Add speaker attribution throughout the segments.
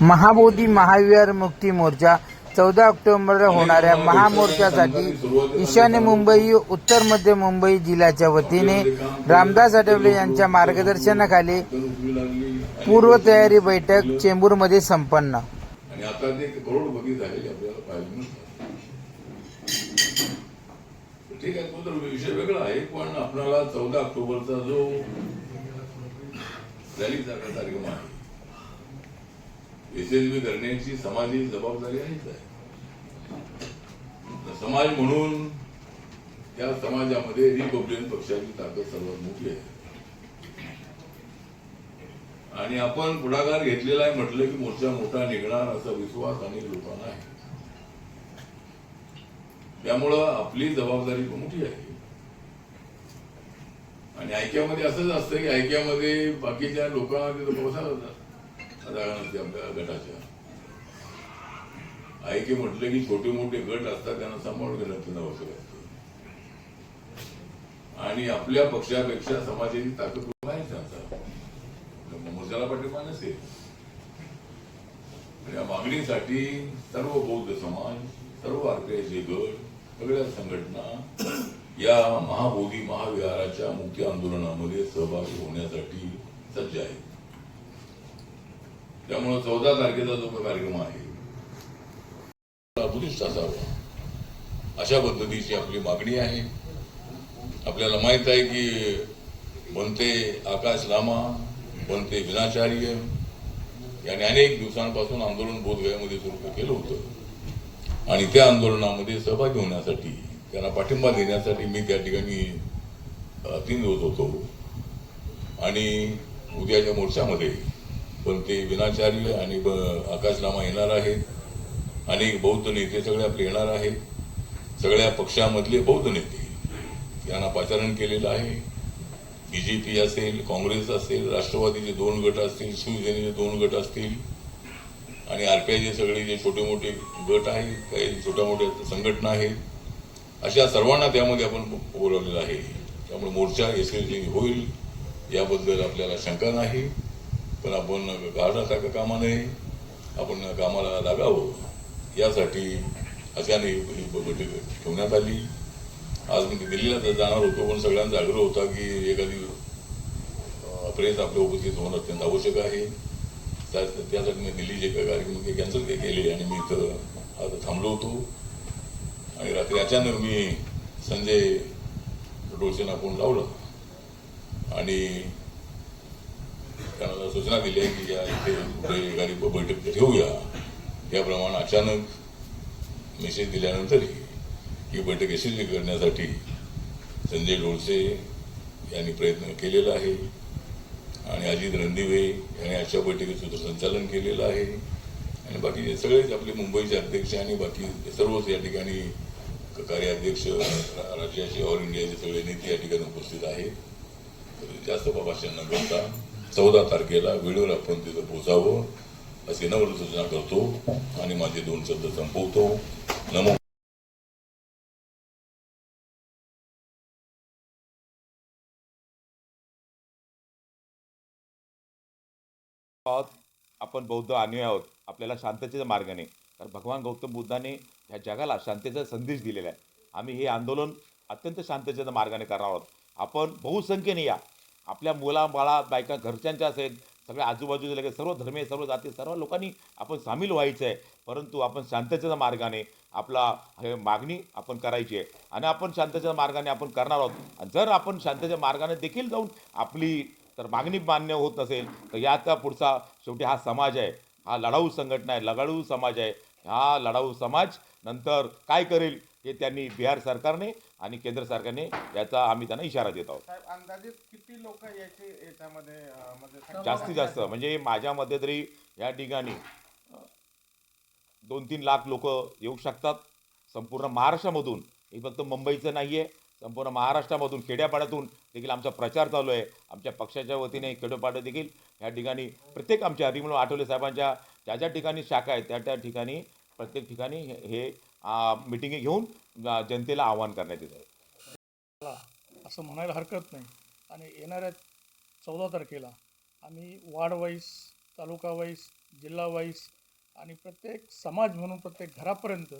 Speaker 1: महाबोधी महाविहार मुक्ती मोर्चा चौदा ऑक्टोबरला होणाऱ्या महामोर्चासाठी ईशान्य मुंबई उत्तर मध्य मुंबई जिल्ह्याच्या वतीने रामदास आठवले यांच्या मार्गदर्शनाखाली पूर्वतयारी बैठक चेंबूरमध्ये संपन्न.
Speaker 2: ठीक आहे तो तर विषय वेगळा आहे पण आपल्याला चौदा ऑक्टोबरचा जो रॅलीचा कार्यक्रम आहे यशस्वी करण्याची समाजी जबाबदारी आहेच आहे. समाज म्हणून त्या समाजामध्ये रिपब्लिकन पक्षाची ताकद सर्वात मोठी आहे. आणि आपण पुढाकार घेतलेला आहे म्हटलं की मोर्चा मोठा निघणार असा विश्वास अनेक लोकांना आहे. त्यामुळं आपली जबाबदारी मोठी आहे. आणि ऐक्यामध्ये असंच असतं की ऐक्यामध्ये बाकीच्या लोकांना तिथं बसा जागा आपल्या गटाच्या ऐके म्हटलं की छोटे मोठे गट असतात त्यांना सांभाळून घेणं त्यांना आवश्यक असतं आणि आपल्या पक्षापेक्षा समाजाची ताकद खूप आहे त्यांचा. मोर्चाला पाठिंबा नसेल. या मागणीसाठी सर्व बौद्ध समाज सर्व आरपीआयचे गट सगळ्या संघटना या महाबोधी महाविहाराच्या मुख्य आंदोलनामध्ये सहभागी होण्यासाठी सज्ज आहेत. त्यामुळे चौदा तारखेचा जो कार्यक्रम आहे बुद्धिस्ट असावा. अशा पद्धतीची आपली मागणी आहे. आपल्याला माहीत आहे की बनते आकाश लामा बनते विनाचार्य. यांनी अनेक दिवसांपासून आंदोलन बोधगयामध्ये सुरू केलं होतं. आणि त्या आंदोलनामध्ये सहभागी होण्यासाठी त्यांना पाठिंबा देण्यासाठी मी त्या ठिकाणी तीन दिवस होतो. आणि उद्याच्या मोर्चामध्ये पण ते विनाचार्य आणि ब- आकाशनामा येणार आहेत. अनेक बौद्ध नेते सगळे आपले येणार आहेत. सगळ्या पक्षामधले बौद्ध नेते यांना पाचारण केलेलं आहे. बीजेपी असेल काँग्रेस असेल राष्ट्रवादीचे दोन गट असतील शिवसेनेचे दोन गट असतील. आणि आरपीआयचे सगळे जे छोटे मोठे गट आहेत काही छोट्या मोठ्या संघटना आहेत. अशा सर्वांना त्यामध्ये आपण बोलावलेलं आहे. त्यामुळे मोर्चा यशस्वी होईल याबद्दल आपल्याला शंका नाही. पण आपण गाडा कामा नये. आपण कामाला लागावं. यासाठी अशाने ही बैठक ठेवण्यात आली. आज मी दिल्लीला तर जाणार होतो पण सगळ्यांचा आग्रह होता की एखादी प्रेस आपल्या उपस्थित होणं अत्यंत आवश्यक आहे. त्या- त्यासाठी मी दिल्लीचे काही कार्यक्रम कॅन्सल केले आणि मी इथं आता थांबलो होतो. आणि रात्री अचानक मी संजय डोळसेंना फोन लावला. आणि त्यांना सूचना दिल्या की या इथे कुठे एखादी बैठक घेऊया. याप्रमाणे अचानक मेसेज दिल्यानंतरही ही बैठक यशस्वी करण्यासाठी संजय डोळसे यांनी प्रयत्न केलेला आहे आणि अजित रणदिवे यांनी अशा बैठकीचं सूत्रसंचालन केलेलं आहे. आणि बाकीचे सगळेच आपले मुंबईचे अध्यक्ष आणि बाकी सर्वच या ठिकाणी कार्याध्यक्ष राज्याचे ऑल इंडियाचे सगळे नेते या ठिकाणी उपस्थित आहेत. तर जास्त भाषण न करता चौदा तारखेला वेळेवर आपण तिथं पोचावं अशी नम्र सूचना करतो आणि माझे दोन शब्द संपवतो. नमो
Speaker 3: आपण बौद्ध आणू आहोत. आपल्याला शांततेच्या मार्गाने कारण भगवान गौतम बुद्धाने ह्या जगाला शांततेचा संदेश दिलेला आहे. आम्ही हे आंदोलन अत्यंत शांततेच्या मार्गाने करणार आहोत. आपण बहुसंख्येने या. आपल्या मुला बाळा बायका घरच्यांच्या असेल सगळ्या आजूबाजूचे लगेच सर्व धर्मीय सर्व जाती सर्व लोकांनी आपण सामील व्हायचं आहे. परंतु आपण शांततेच्या मार्गाने आपला हे मागणी आपण करायची आहे. आणि आपण शांततेच्या मार्गाने आपण करणार आहोत. जर आपण शांततेच्या मार्गाने देखील जाऊन आपली तर मागणी मान्य होत नसेल तर याचा पुढचा शेवटी हा समाज आहे. हा लढाऊ संघटना आहे. लढाऊ समाज आहे. हा लढाऊ समाज नंतर काय करेल हे त्यांनी बिहार सरकारने आणि केंद्र सरकारने याचा आम्ही त्यांना इशारा देत आहोत.
Speaker 4: साहेब अंदाजे किती लोक याचे याच्यामध्ये अं, म्हणजे
Speaker 3: जास्तीत जास्त. म्हणजे माझ्या मते तरी या ठिकाणी दोन तीन लाख लोक येऊ शकतात. संपूर्ण महाराष्ट्रामधून हे फक्त मुंबईचं नाही आहे संपूर्ण महाराष्ट्रामधून खेड्यापाड्यातून देखील आमचा प्रचार चालू आहे. आमच्या पक्षाच्या वतीने खेड्यापाड्यात देखील या ठिकाणी प्रत्येक आमच्या हरिमल आठवले साहेबांच्या ज्या ज्या ठिकाणी शाखा आहेत त्या त्या ठिकाणी प्रत्येक ठिकाणी हे- हे मिटिंगी घेऊन जनतेला आवाहन करण्यात येत आहे.
Speaker 5: असं म्हणायला हरकत नाही. आणि येणाऱ्या चौदा तारखेला आम्ही वार्ड वाईज तालुका वाईज जिल्हा वाईज आणि प्रत्येक समाज म्हणून प्रत्येक घरापर्यंत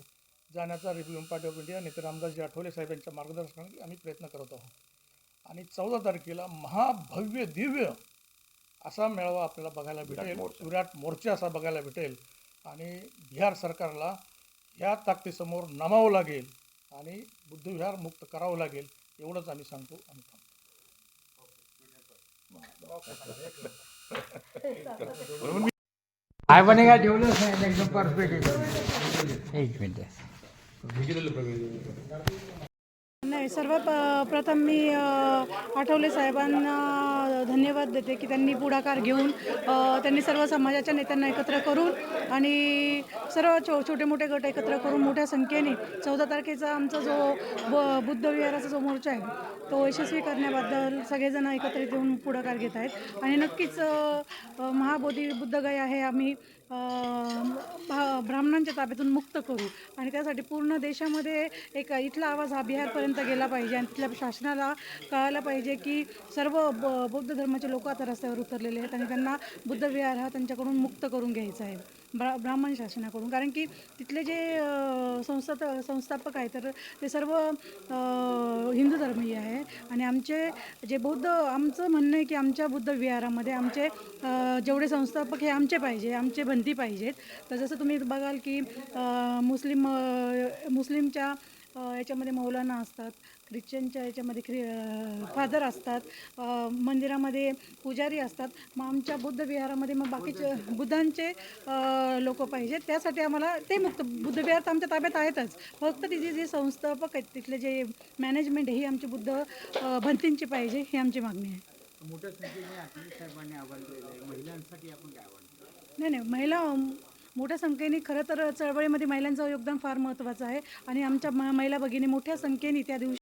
Speaker 5: जाण्याचा रिव्ह्यू पार्टी ऑफ इंडिया नेते रामदासजी आठवले साहेब यांच्या मार्गदर्शनाखाली आम्ही प्रयत्न करत आहोत. आणि चौदा तारखेला महाभव्य दिव्य असा मेळावा आपल्याला बघायला भेटेल. विराट मोर्चा असा बघायला भेटेल. आणि बिहार सरकारला या ताकदीसमोर नमावं लागेल आणि बुद्धविहार मुक्त करावं लागेल एवढंच आम्ही सांगतो आणि थांबतो.
Speaker 1: काय बनेगा ठेवलंच नाही एकदम परफेक्ट एक मिनिट.
Speaker 6: नाही सर्वात प- प्रथम मी आठवले साहेबांना धन्यवाद देते की त्यांनी पुढाकार घेऊन त्यांनी सर्व समाजाच्या नेत्यांना एकत्र करून आणि सर्व छो छोटे मोठे गट एकत्र करून मोठ्या संख्येने चौदा तारखेचा आमचा जो ब बुद्ध विहाराचा जो मोर्चा आहे तो यशस्वी करण्याबद्दल सगळेजण एकत्रित येऊन पुढाकार घेत आहेत. आणि नक्कीच महाबोधी बुद्धगया हे आम्ही भा- ब्राह्मणांच्या ताब्यातून मुक्त करू. आणि त्यासाठी पूर्ण देशामध्ये एक इथला आवाज हा बिहारपर्यंत गेला पाहिजे. आणि तिथल्या शासनाला कळायला पाहिजे की सर्व ब बौद्ध धर्माचे लोक आता रस्त्यावर उतरलेले आहेत आणि त्यांना बुद्ध विहार हा त्यांच्याकडून मुक्त करून घ्यायचा आहे. ब्रा ब्राह्मण शासनाकडून. कारण की तिथले जे अ, संस्था संस्थापक आहेत तर ते सर्व हिंदू धर्मीय आहे आणि आमचे जे बौद्ध आमचं म्हणणं आहे की आमच्या बुद्ध विहारामध्ये आमचे जेवढे संस्थापक हे आमचे पाहिजे आमचे बंदी पाहिजेत. तर जसं तुम्ही बघाल की मुस्लिम मुस्लिमच्या याच्यामध्ये मौलाना असतात ख्रिश्चनच्या याच्यामध्ये ख्रि फादर असतात मंदिरामध्ये पुजारी असतात. मग आमच्या बुद्ध विहारामध्ये मग बाकीचे बुद्धांचे लोक पाहिजेत. त्यासाठी आम्हाला ते मुक्त बुद्ध विहार तर आमच्या ताब्यात आहेतच. फक्त तिचे जे संस्थापक आहेत तिथले जे मॅनेजमेंट ही आमची बुद्ध भंतींची पाहिजे ही आमची मागणी आहे.
Speaker 1: मोठ्या संख्येने आवाहन महिलांसाठी आपण काय
Speaker 6: नाही नाही महिला मोठ्या संख्येने खरं तर चळवळीमध्ये महिलांचं योगदान फार महत्त्वाचं आहे. आणि आमच्या म- महिला भगिनी मोठ्या संख्येने त्या दिवशी